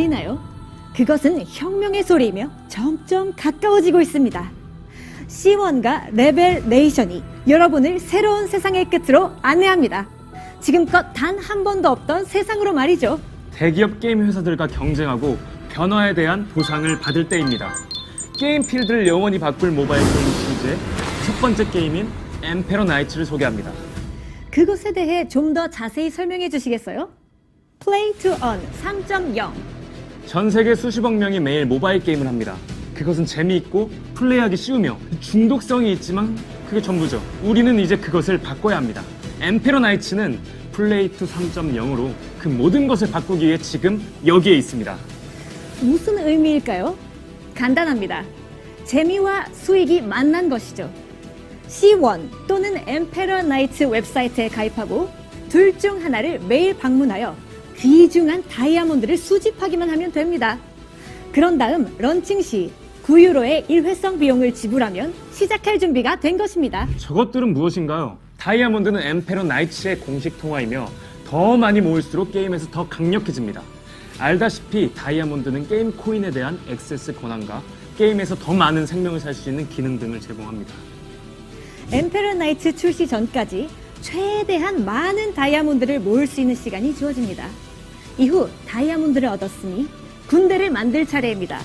들리나요? 그것은 혁명의 소리이며 점점 가까워지고 있습니다. C1과 레벨레이션이 여러분을 새로운 세상의 끝으로 안내합니다. 지금껏 단 한 번도 없던 세상으로 말이죠. 대기업 게임 회사들과 경쟁하고 변화에 대한 보상을 받을 때입니다. 게임 필드를 영원히 바꿀 모바일 게임 시리즈의 첫 번째 게임인 엠페러 나이츠를 소개합니다. 그것에 대해 좀 더 자세히 설명해 주시겠어요? Play to Earn 3.0 전 세계 수십억 명이 매일 모바일 게임을 합니다. 그것은 재미있고 플레이하기 쉬우며 중독성이 있지만 그게 전부죠. 우리는 이제 그것을 바꿔야 합니다. 엠페러 나이츠는 플레이 투 3.0으로 그 모든 것을 바꾸기 위해 지금 여기에 있습니다. 무슨 의미일까요? 간단합니다. 재미와 수익이 만난 것이죠. C1 또는 엠페러 나이트 웹사이트에 가입하고 둘 중 하나를 매일 방문하여 귀중한 다이아몬드를 수집하기만 하면 됩니다. 그런 다음 런칭 시 9유로의 일회성 비용을 지불하면 시작할 준비가 된 것입니다. 저것들은 무엇인가요? 다이아몬드는 엠페러 나이츠의 공식 통화이며 더 많이 모을수록 게임에서 더 강력해집니다. 알다시피 다이아몬드는 게임 코인에 대한 액세스 권한과 게임에서 더 많은 생명을 살 수 있는 기능 등을 제공합니다. 엠페러 나이트 출시 전까지 최대한 많은 다이아몬드를 모을 수 있는 시간이 주어집니다. 이후 다이아몬드를 얻었으니 군대를 만들 차례입니다.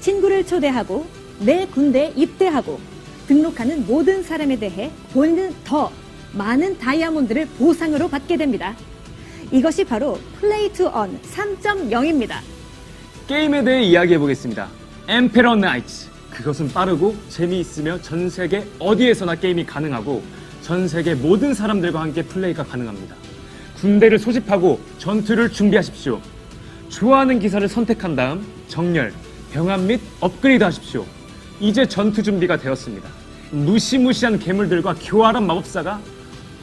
친구를 초대하고 내 군대에 입대하고 등록하는 모든 사람에 대해 본인은 더 많은 다이아몬드를 보상으로 받게 됩니다. 이것이 바로 플레이 투 언 3.0입니다. 게임에 대해 이야기해 보겠습니다. 엠페러 나이츠. 그것은 빠르고 재미있으며 전 세계 어디에서나 게임이 가능하고 전 세계 모든 사람들과 함께 플레이가 가능합니다. 군대를 소집하고 전투를 준비하십시오. 좋아하는 기사를 선택한 다음 정렬, 병합 및 업그레이드 하십시오. 이제 전투 준비가 되었습니다. 무시무시한 괴물들과 교활한 마법사가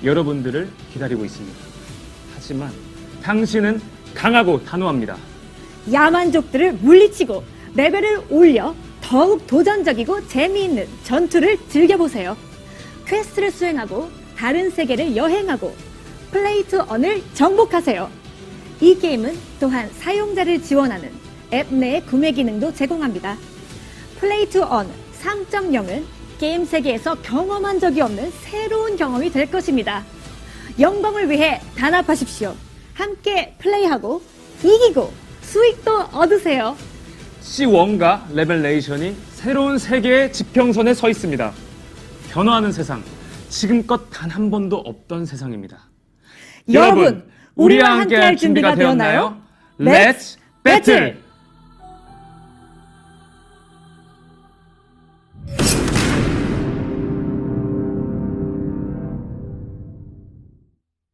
여러분들을 기다리고 있습니다. 하지만 당신은 강하고 단호합니다. 야만족들을 물리치고 레벨을 올려 더욱 도전적이고 재미있는 전투를 즐겨보세요. 퀘스트를 수행하고 다른 세계를 여행하고 플레이 투 언을 정복하세요. 이 게임은 또한 사용자를 지원하는 앱내 구매 기능도 제공합니다. 플레이 투언 3.0은 게임 세계에서 경험한 적이 없는 새로운 경험이 될 것입니다. 영광을 위해 단합하십시오. 함께 플레이하고 이기고 수익도 얻으세요. C1과 레벨레이션이 새로운 세계의 지평선에 서 있습니다. 변화하는 세상, 지금껏 단 한 번도 없던 세상입니다. 여러분, 우리와 함께할 준비가 되었나요? Let's battle!